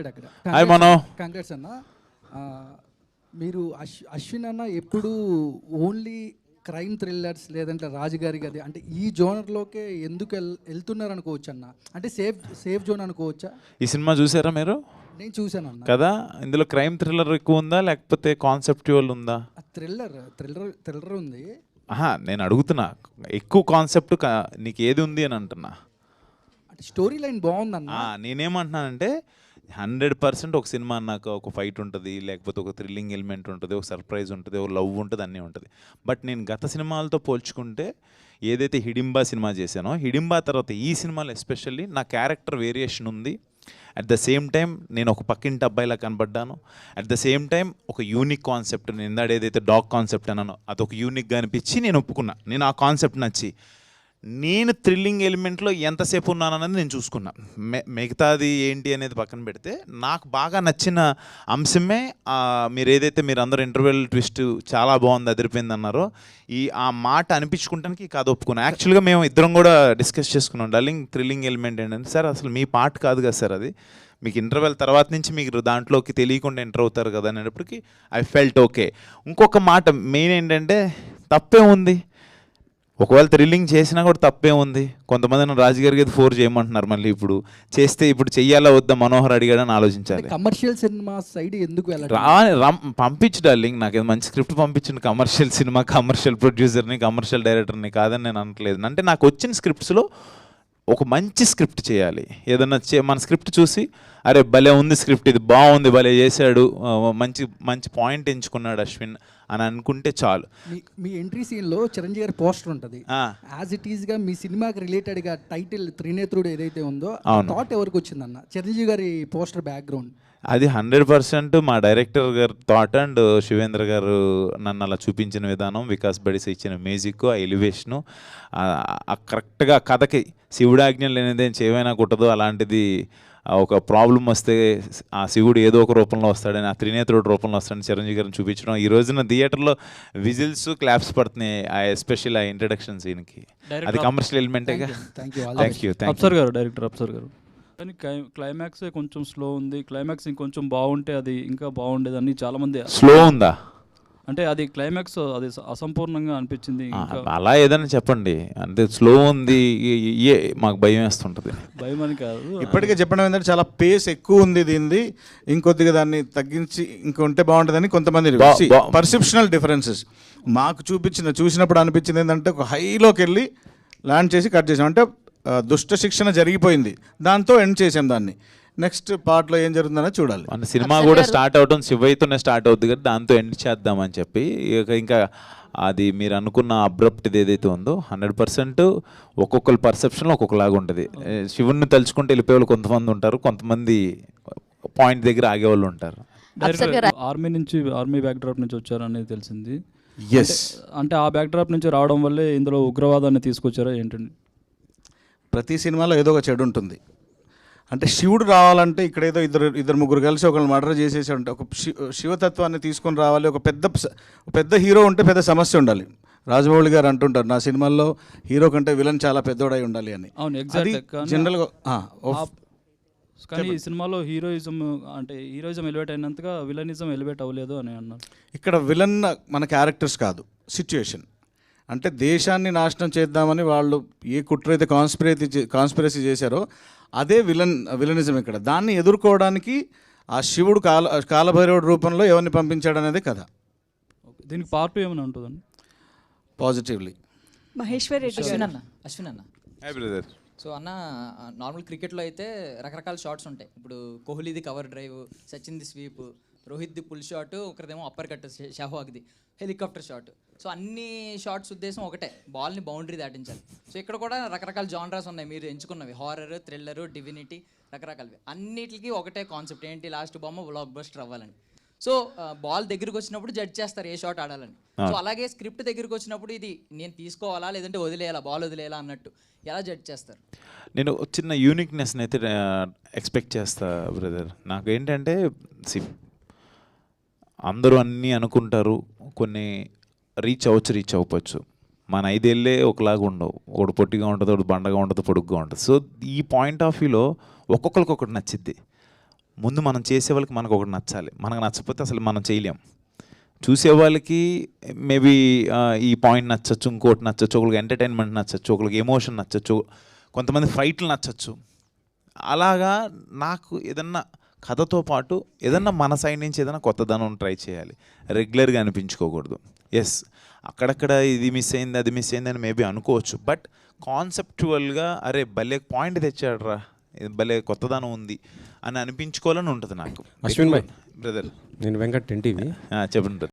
ఇక్కడ హాయ్ మనో కంగ్రాట్స్ అన్న. మీరు అశ్ అశ్విన్ అన్న ఎప్పుడు ఓన్లీ క్రైమ్ థ్రిల్లర్స్ లేదంటే రాజుగారి గది అంటే ఈ జోనర్లోకే ఎందుకు వెళ్తున్నారు అనుకోవచ్చు అన్న? అంటే సేఫ్ సేఫ్ జోన్ అనుకోవచ్చా? ఈ సినిమా చూసారా మీరు? నేను చూశాను అన్న. కదా? ఇందులో క్రైమ్ థ్రిల్లర్ ఎక్కువ ఉందా? లేకపోతే కాన్సెప్చువల్ ఉందా? థ్రిల్లర్ థ్రిల్లర్ థ్రిల్లర్ ఉంది. ఆహా నేను అడుగుతున్నా. ఎక్కువ కాన్సెప్ట్ నీకు ఏది ఉంది అని అంటున్నా. అంటే స్టోరీ లైన్ బాగుందన్న నేనేమంటున్నానంటే హండ్రెడ్ పర్సెంట్ ఒక సినిమా అన్నాక ఒక ఫైట్ ఉంటుంది లేకపోతే ఒక థ్రిల్లింగ్ ఎలిమెంట్ ఉంటుంది ఒక సర్ప్రైజ్ ఉంటుంది ఒక లవ్ ఉంటుంది అన్నీ ఉంటుంది. బట్ నేను గత సినిమాలతో పోల్చుకుంటే ఏదైతే హిడింబా సినిమా చేశానో హిడింబా తర్వాత ఈ సినిమాలో ఎస్పెషల్లీ నా క్యారెక్టర్ వేరియేషన్ ఉంది. అట్ ద సేమ్ టైం నేను ఒక పక్కింటి అబ్బాయిలా కనబడ్డాను. అట్ ద సేమ్ టైం ఒక యూనిక్ కాన్సెప్ట్ నేను ఇందాడ ఏదైతే డాగ్ కాన్సెప్ట్ అన్నానో అదొక యూనిక్గా అనిపించి నేను ఒప్పుకున్నా. నేను ఆ కాన్సెప్ట్ నచ్చి నేను థ్రిల్లింగ్ ఎలిమెంట్లో ఎంతసేపు ఉన్నానన్నది నేను చూసుకున్నా. మిగతాది ఏంటి అనేది పక్కన పెడితే నాకు బాగా నచ్చిన అంశమే మీరు ఏదైతే మీరు అందరూ ఇంటర్వెల్ ట్విస్ట్ చాలా బాగుంది అదిరిపోయింది అన్నారో ఈ ఆ మాట అనిపించుకుంటానికి కాదు ఒప్పుకున్నా. యాక్చువల్గా మేము ఇద్దరం కూడా డిస్కస్ చేసుకున్నాం డల్లింగ్ థ్రిల్లింగ్ ఎలిమెంట్ ఏంటంటే సార్ అసలు మీ పాట కాదు కదా సార్ అది. మీకు ఇంటర్వెల్ తర్వాత నుంచి మీరు దాంట్లోకి తెలియకుండా ఎంటర్ అవుతారు కదా అనేటప్పటికి ఐ ఫెల్ట్ ఓకే ఇంకొక మాట మెయిన్ ఏంటంటే తప్పే ఉంది. ఒకవేళ థ్రిల్లింగ్ చేసినా కూడా తప్పే ఉంది కొంతమంది రాజుగారికి అయితే ఫోర్ చేయమంటున్నారు మళ్ళీ ఇప్పుడు. చేస్తే ఇప్పుడు చెయ్యాలా వద్దా? మనోహర్ అడిగాడని ఆలోచించాలి. కమర్షియల్ సినిమా సైడ్ ఎందుకు పంపించు డార్లింగ్. నాకు ఏదో మంచి స్క్రిప్ట్ పంపించండి. కమర్షియల్ సినిమా కమర్షియల్ ప్రొడ్యూసర్ని కమర్షియల్ డైరెక్టర్ని కాదని నేను అనట్లేదు. అంటే నాకు వచ్చిన స్క్రిప్ట్స్లో ఒక మంచి స్క్రిప్ట్ చేయాలి. ఏదన్నా చే మన స్క్రిప్ట్ చూసి అరే భలే ఉంది స్క్రిప్ట్ ఇది బాగుంది భలే చేశాడు మంచి మంచి పాయింట్ ఎంచుకున్నాడు అశ్విన్ అని అనుకుంటే చాలు. మీ ఎంట్రీ సీన్లో చిరంజీవి గారి పోస్టర్ ఉంటుంది. యాజ్ ఇట్ ఈస్గా మీ సినిమాకి రిలేటెడ్గా టైటిల్ త్రినేత్రుడు ఏదైతే ఉందో. థాట్ ఎవరికి వచ్చిందన్న? చిరంజీవి గారి పోస్టర్ బ్యాక్గ్రౌండ్ అది హండ్రెడ్ పర్సెంట్ మా డైరెక్టర్ గారు థాట్ అండ్ శివేంద్ర గారు నన్ను అలా చూపించిన విధానం వికాస్ బడిస్ ఇచ్చిన మ్యూజిక్ ఆ ఎలివేషను కరెక్ట్గా కథకి శివుడాజ్ఞ లేనిదేం చేవైనా కుట్టదు. అలాంటిది ఒక ప్రాబ్లం వస్తే ఆ శివుడు ఏదో ఒక రూపంలో వస్తాడని ఆ త్రినేత్రుడు రూపంలో వస్తాడని చిరంజీవి గారిని చూపించడం. ఈ రోజున థియేటర్లో విజిల్స్ క్లాప్స్ పడుతున్నాయి ఆ ఎస్పెషల్ ఆ ఇంట్రడక్షన్ సీన్కి. అది commercial ఎలిమెంటేగా thank you thank you thank Afsar గారు డైరెక్టర్ అప్సర్ గారు. కానీ క్లై- క్లైమాక్సే కొంచెం స్లో ఉంది. క్లైమాక్స్ ఇంకొంచెం బాగుంటే అది ఇంకా బాగుండేదని చాలా మంది స్లో ఉందా? అంటే అది క్లైమాక్స్ అది అసంపూర్ణంగా అనిపించింది అలా ఏదైనా చెప్పండి. అంటే స్లో ఉంది ఏ మాకు భయం వేస్తుంటుంది. భయం అని కాదు. ఇప్పటికే చెప్పడం ఏంటంటే చాలా పేస్ ఎక్కువ ఉంది దీనిది. ఇంకొద్దిగా దాన్ని తగ్గించి ఇంకొంటే బాగుంటుందని కొంతమంది పర్సెప్షనల్ డిఫరెన్సెస్ మాకు చూపించిన చూసినప్పుడు అనిపించింది ఏంటంటే ఒక హైలోకి వెళ్ళి ల్యాండ్ చేసి కట్ చేసాం. అంటే దుష్ట శిక్షణ జరిగిపోయింది. దాంతో ఎండ్ చేసాం దాన్ని. నెక్స్ట్ పార్ట్లో ఏం జరుగుతుందో చూడాలి. మన సినిమా కూడా స్టార్ట్ అవటం శివయ్యతోనే స్టార్ట్ అవుతుంది కదా దాంతో ఎండ్ చేద్దామని చెప్పి. ఇక ఇంకా అది మీరు అనుకున్న అబ్రప్ట్ది ఏదైతే ఉందో హండ్రెడ్ పర్సెంట్ ఒక్కొక్కరి పర్సెప్షన్లో ఒక్కొక్కలాగా ఉంటుంది. శివుణ్ణి తలుచుకుంటే వెళ్ళిపోయే వాళ్ళు కొంతమంది ఉంటారు కొంతమంది పాయింట్ దగ్గర ఆగేవాళ్ళు ఉంటారు. డైరెక్టర్ ఆర్మీ నుంచి ఆర్మీ బ్యాక్డ్రాప్ నుంచి వచ్చారనేది తెలిసింది. ఎస్ అంటే ఆ బ్యాక్డ్రాప్ నుంచి రావడం వల్లే ఇందులో ఉగ్రవాదాన్ని తీసుకొచ్చారా ఏంటండి? ప్రతి సినిమాలో ఏదో ఒక చెడు ఉంటుంది. అంటే శివుడు రావాలంటే ఇక్కడ ఏదో ఇద్దరు ఇద్దరు ముగ్గురు కలిసి ఒకళ్ళు మర్డర్ చేసేసి ఉంటే ఒక శివతత్వాన్ని తీసుకొని రావాలి. ఒక పెద్ద పెద్ద హీరో ఉంటే పెద్ద సమస్య ఉండాలి. రాజమౌళి గారు అంటుంటారు నా సినిమాల్లో హీరో కంటే విలన్ చాలా పెద్దోడై ఉండాలి అని. అవును ఎగ్జాక్ట్ జనరల్గా కానీ ఈ సినిమాలో హీరోయిజం అంటే హీరోయిజం ఎలివేట్ అయినంతగా విలనిజం ఎలివేట్ అవ్వలేదు అని అన్నారు. ఇక్కడ విలన్ మన క్యారెక్టర్స్ కాదు సిచ్యుయేషన్ అంటే దేశాన్ని నాశనం చేద్దామని వాళ్ళు ఏ కుట్ర అయితే కాన్స్పిరసీ కాన్స్పిరసీ చేశారో అదే విలన్ విలనిజం ఇక్కడ. దాన్ని ఎదుర్కోవడానికి ఆ శివుడు కాల కాలభైరవుడు రూపంలో ఎవరిని పంపించాడు అనేది కథ. దీనికి పార్ట్ టూ ఏమైనా ఉంటుందండి? పాజిటివ్లీ మహేశ్వర్ రెడ్డి అశ్విన్ గారు అన్న అశ్విన్ అన్న హాయ్ బ్రదర్ సో అన్న నార్మల్ క్రికెట్లో అయితే రకరకాల షాట్స్ ఉంటాయి. ఇప్పుడు కోహ్లీది కవర్ డ్రైవ్ సచిన్ది స్వీప్ రోహిత్ది పుల్ షాట్ ఒకరిదేమో అప్పర్ కట్ షహవాగ్ది హెలికాప్టర్ షాట్. సో అన్ని షాట్స్ ఉద్దేశం ఒకటే బాల్ని బౌండరీ దాటించాలి. సో ఇక్కడ కూడా రకరకాల జానరాస్ ఉన్నాయి మీరు ఎంచుకున్నవి. హారర్ థ్రిల్లర్ డివినిటీ రకరకాలవి. అన్నిటికీ ఒకటే కాన్సెప్ట్ ఏంటి లాస్ట్ బొమ్మ? బ్లాక్ బస్టర్ అవ్వాలని. సో బాల్ దగ్గరికి వచ్చినప్పుడు జడ్జ్ చేస్తారు ఏ షాట్ ఆడాలని. సో అలాగే స్క్రిప్ట్ దగ్గరికి వచ్చినప్పుడు ఇది నేను తీసుకోవాలా లేదంటే వదిలేయాలా బాల్ వదిలేయాలా అన్నట్టు ఎలా జడ్జ్ చేస్తారు? నేను చిన్న యూనిక్నెస్ని అయితే ఎక్స్పెక్ట్ చేస్తా బ్రదర్ నాకు ఏంటంటే అందరూ అన్నీ అనుకుంటారు. కొన్ని రీచ్ అవ్వచ్చు రీచ్ అవ్వచ్చు మన ఐదేళ్ళే ఒకలాగా ఉండవు. ఒకటి పొట్టిగా ఉంటుంది ఒకటి బండగా ఉంటుంది పొడుగ్గా ఉంటుంది. సో ఈ పాయింట్ ఆఫ్ వ్యూలో ఒక్కొక్కరికి ఒకటి నచ్చిద్ది. ముందు మనం చేసే వాళ్ళకి మనకు ఒకటి నచ్చాలి. మనకు నచ్చకపోతే అసలు మనం చేయలేం. చూసే వాళ్ళకి మేబీ ఈ పాయింట్ నచ్చచ్చు ఇంకోటి నచ్చచ్చు ఒకరికి ఎంటర్టైన్మెంట్ నచ్చచ్చు ఒకరికి ఎమోషన్ నచ్చచ్చు కొంతమంది ఫైట్లు నచ్చచ్చు. అలాగా నాకు ఏదన్నా కథతో పాటు ఏదన్నా మన సైడ్ నుంచి ఏదైనా కొత్తదనం ట్రై చేయాలి. రెగ్యులర్గా అనిపించుకోకూడదు. ఎస్ అక్కడక్కడ ఇది మిస్ అయింది అది మిస్ అయింది అని మేబీ అనుకోవచ్చు. బట్ కాన్సెప్చువల్గా అరే భలే పాయింట్ తెచ్చాడురా. ఇది భలే కొత్తదనం ఉంది అని అనిపించుకోవాలని ఉంటుంది నాకు. అశ్విన్ భాయ్. బ్రదర్ నేను వెంకట్ ఎన్టీవీ. చెప్పండి.